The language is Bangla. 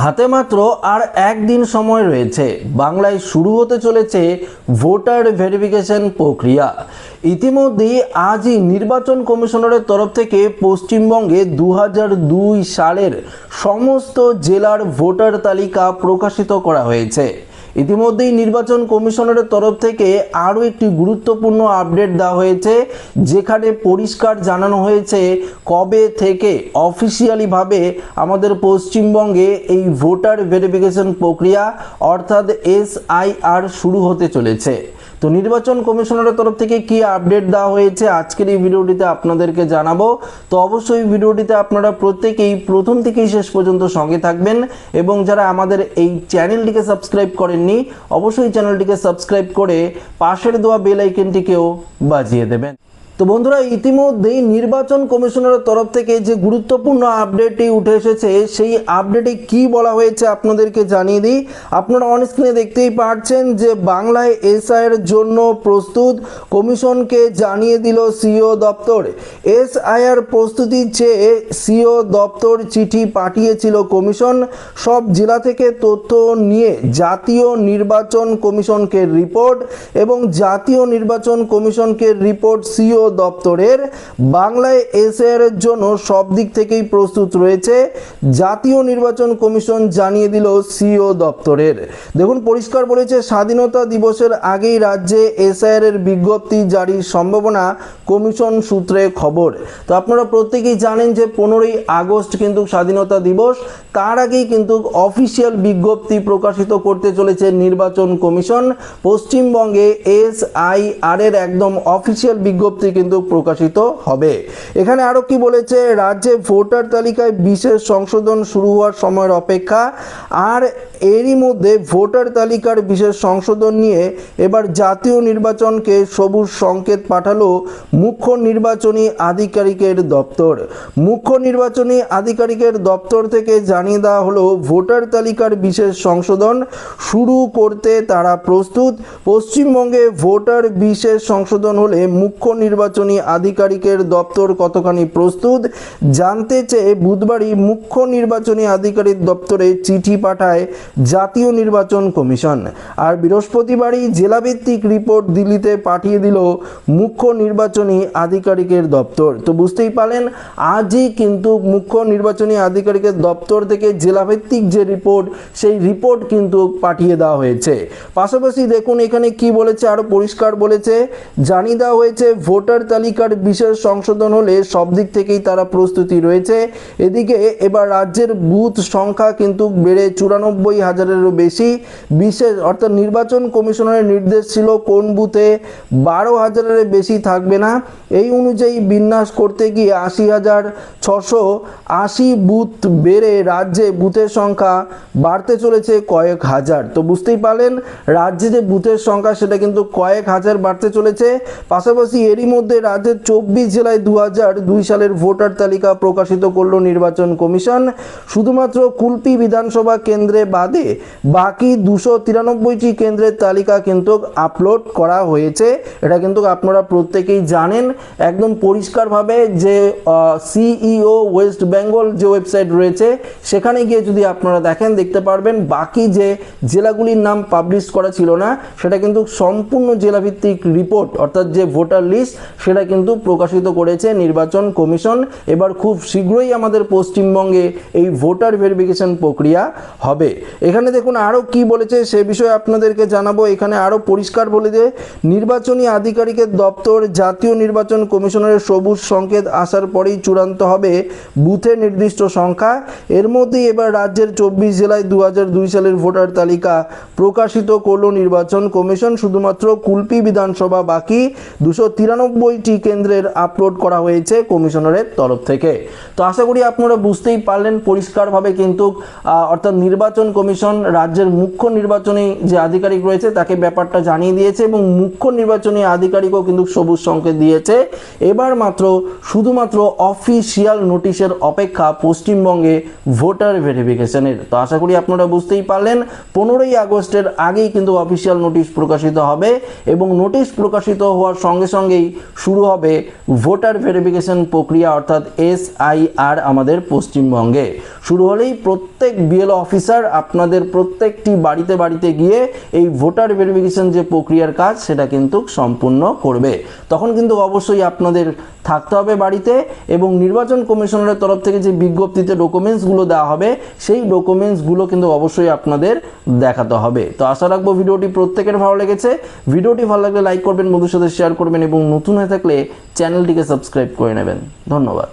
হাতে মাত্র আর একদিন সময় রয়েছে। বাংলায় শুরু হতে চলেছে ভোটার ভেরিফিকেশন প্রক্রিয়া। ইতিমধ্যেই আজই নির্বাচন কমিশনারের তরফ থেকে পশ্চিমবঙ্গে দু সালের সমস্ত জেলার ভোটার তালিকা প্রকাশিত করা হয়েছে। ইতিমধ্যেই নির্বাচন কমিশনারের তরফ থেকে আরও একটি গুরুত্বপূর্ণ আপডেট দেওয়া হয়েছে, যেখানে পরিষ্কার জানানো হয়েছে কবে থেকে অফিসিয়ালিভাবে আমাদের পশ্চিমবঙ্গে এই ভোটার ভেরিফিকেশন প্রক্রিয়া অর্থাৎ এসআইআর শুরু হতে চলেছে। তো নির্বাচন কমিশনারের তরফ থেকে কি আপডেট দেওয়া হয়েছে আজকের এই ভিডিওটিতে আপনাদেরকে জানাব। তো অবশ্যই ভিডিওটিতে আপনারা প্রত্যেকেই প্রথম থেকেই শেষ পর্যন্ত সঙ্গে থাকবেন এবং যারা আমাদের এই চ্যানেলটিকে সাবস্ক্রাইব করেননি, অবশ্যই চ্যানেলটিকে সাবস্ক্রাইব করে পাশের দেওয়া বেল আইকনটিকেও বাজিয়ে দেবেন। তো বন্ধুরা, ইতিমধ্যেই নির্বাচন কমিশনের তরফ থেকে যে গুরুত্বপূর্ণ আপডেটটি উঠে এসেছে, সেই আপডেটে কি বলা হয়েছে আপনাদেরকে জানিয়ে দিই। আপনারা অন স্ক্রিনে দেখতেই পাচ্ছেন যে বাংলায় এসআইয়ের জন্য প্রস্তুত কমিশনকে জানিয়ে দিল সিও দপ্তর। এসআইআর প্রস্তুতির চেয়ে সিও দপ্তর চিঠি পাঠিয়েছিল কমিশন। সব জেলা থেকে তথ্য নিয়ে জাতীয় নির্বাচন কমিশনকে রিপোর্ট এবং জাতীয় নির্বাচন কমিশনকে রিপোর্ট সিও দপ্তরের বাংলায় এসআইআর এর জন্য সব দিক থেকেই প্রস্তুত রয়েছে। জাতীয় নির্বাচন কমিশন জানিয়ে দিল সিও দপ্তরের। দেখুন, পরিষ্কার বলেছে, স্বাধীনতা দিবসের আগেই রাজ্যে এসআইআর এর বিজ্ঞপ্তি জারির সম্ভাবনা কমিশন সূত্রে খবর। তো আপনারা প্রত্যেকেই জানেন যে পনেরোই আগস্ট কিন্তু স্বাধীনতা দিবস। তার আগেই কিন্তু অফিসিয়াল বিজ্ঞপ্তি প্রকাশিত করতে চলেছে নির্বাচন কমিশন। পশ্চিমবঙ্গে এস আই আর এর একদম অফিসিয়াল বিজ্ঞপ্তি কিন্তু প্রকাশিত হবে। এখানে আরও কি বলেছে? রাজ্যে ভোটার তালিকায় বিশেষ সংশোধন শুরু হওয়ার সময়ের অপেক্ষা। আর এরই মধ্যে ভোটার তালিকার বিশেষ সংশোধন নিয়ে এবার জাতীয় নির্বাচনকে সবুজ সংকেত পাঠালো মুখ্য নির্বাচনী আধিকারিকের দপ্তর। মুখ্য নির্বাচনী আধিকারিকের দপ্তর থেকে জানিয়ে দেওয়া হলো, ভোটার তালিকার বিশেষ সংশোধন শুরু করতে তারা প্রস্তুত। পশ্চিমবঙ্গে ভোটার বিশেষ সংশোধন হলে মুখ্য নির্বাচনী আধিকারিকের দপ্তর কতখানি প্রস্তুত? জানতে চেয়ে বুধবারই মুখ্য নির্বাচনী আধিকারিক দপ্তরে চিঠি পাঠায় জাতীয় নির্বাচন কমিশন। আর বৃহস্পতিবারই জেলাভিত্তিক রিপোর্ট দিল্লিতে পাঠিয়ে দিল মুখ্য নির্বাচনী আধিকারিকের দপ্তর। তো বুঝতেই পারলেন, আজই কিন্তু মুখ্য নির্বাচনী আধিকারিকের দপ্তর থেকে জেলাভিত্তিক যে রিপোর্ট, সেই রিপোর্ট কিন্তু পাঠিয়ে দেওয়া হয়েছে। পাশাপাশি দেখুন এখানে কি বলেছে আরও পরিষ্কার বলেছে। জানিয়ে দেওয়া হয়েছে, ভোটার তালিকার বিশেষ সংশোধন হলে সব দিক থেকেই তারা প্রস্তুতি রয়েছে। এদিকে এবার রাজ্যের বুথ সংখ্যা কিন্তু বেড়ে চুরানব্বই হাজারেরও বেশি। বিশেষ অর্থাৎ নির্বাচন কমিশনারের নির্দেশ ছিল কোন বুথে বারো হাজারের বেশি থাকবে না। এই অনুযায়ী বিন্যাস করতে গিয়ে আশি হাজার ছশো আশি বুথ বেড়ে রাজ্যে বুথের সংখ্যা বাড়তে চলেছে কয়েক হাজার। তো বুঝতেই পারলেন, রাজ্যে যে বুথের সংখ্যা সেটা কিন্তু কয়েক হাজার বাড়তে চলেছে। পাশাপাশি এরই মধ্যে রাজ্যের চব্বিশ জেলায় দু হাজার দুই সালের ভোটার তালিকা প্রকাশিত করল নির্বাচন কমিশন। শুধুমাত্র কুলপি বিধানসভা কেন্দ্রে বাদে বাকি দুশো তিরানব্বইটি কেন্দ্রের তালিকা কিন্তু আপলোড করা হয়েছে। এটা কিন্তু আপনারা প্রত্যেকেই জানেন। একদম পরিষ্কারভাবে যে সিইও ওয়েস্ট বেঙ্গল যে ওয়েবসাইট রয়েছে, সেখানে গিয়ে যদি আপনারা দেখেন, দেখতে পারবেন বাকি যে জেলাগুলির নাম পাবলিশ করা ছিল না, সেটা কিন্তু সম্পূর্ণ জেলাভিত্তিক রিপোর্ট, অর্থাৎ যে ভোটার লিস্ট, সেটা কিন্তু প্রকাশিত করেছে নির্বাচন কমিশন। এবার খুব শীঘ্রই আমাদের পশ্চিমবঙ্গে এই ভোটার ভেরিফিকেশন প্রক্রিয়া হবে। এখানে দেখুন আরও কি বলেছে, সে বিষয়ে আপনাদেরকে জানাব। এখানে আরও পরিষ্কার বলে যে নির্বাচনী আধিকারিকের দপ্তর জাতীয় নির্বাচন কমিশনের সবুজ সংকেত আসার পরেই চূড়ান্ত হবে বুথের নির্দিষ্ট সংখ্যা। এর মধ্যেই এবার রাজ্যের চব্বিশ জেলায় দু সালের ভোটার তালিকা প্রকাশিত করল নির্বাচন কমিশন। শুধুমাত্র কুলপি বিধানসভা বাকি দুশো তিরানব্বইটি কেন্দ্রের আপলোড করা হয়েছে কমিশনারের তরফ থেকে। তো আশা করি আপনারা বুঝতেই পারলেন, পরিষ্কারভাবে কিন্তু অর্থাৎ নির্বাচন কমিশন রাজ্যের মুখ্য নির্বাচনী যে আধিকারিক রয়েছে তাকে ব্যাপারটা জানিয়ে দিয়েছে এবং মুখ্য নির্বাচনী আধিকারিকও কিন্তু সবুজ সংকেত দিয়েছে। এবার মাত্র শুধুমাত্র অফিসিয়াল নোটিশের অপেক্ষা পশ্চিমবঙ্গে ভোটার ভেরিফিকেশনের। তো আশা করি আপনারা বুঝতেই পারলেন, পনেরোই আগস্টের আগেই কিন্তু অফিসিয়াল নোটিশ প্রকাশিত হবে এবং নোটিশ প্রকাশিত হওয়ার সঙ্গে সঙ্গেই শুরু হবে ভোটার ভেরিফিকেশন প্রক্রিয়া অর্থাৎ এসআইআর আমাদের পশ্চিমবঙ্গে। শুরু হলেই প্রত্যেক বিএলও অফিসার আপনাদের প্রত্যেকটি বাড়িতে বাড়িতে গিয়ে এই ভোটার ভেরিফিকেশন যে প্রক্রিয়ার কাজ, সেটা কিন্তু সম্পূর্ণ করবে। তখন কিন্তু অবশ্যই আপনাদের থাকতে হবে বাড়িতে এবং নির্বাচন কমিশনারের তরফ থেকে যে বিজ্ঞপ্তিতে ডকুমেন্টসগুলো দেওয়া হবে, সেই ডকুমেন্টসগুলো কিন্তু অবশ্যই আপনাদের দেখাতে হবে। তো আশা রাখব ভিডিওটি প্রত্যেকের ভালো লেগেছে। ভিডিওটি ভালো লাগলে লাইক করবেন বন্ধুর সাথে শেয়ার করবেন এবং নতুন হয়ে থাকলে চ্যানেলটিকে সাবস্ক্রাইব করে নেবেন। ধন্যবাদ।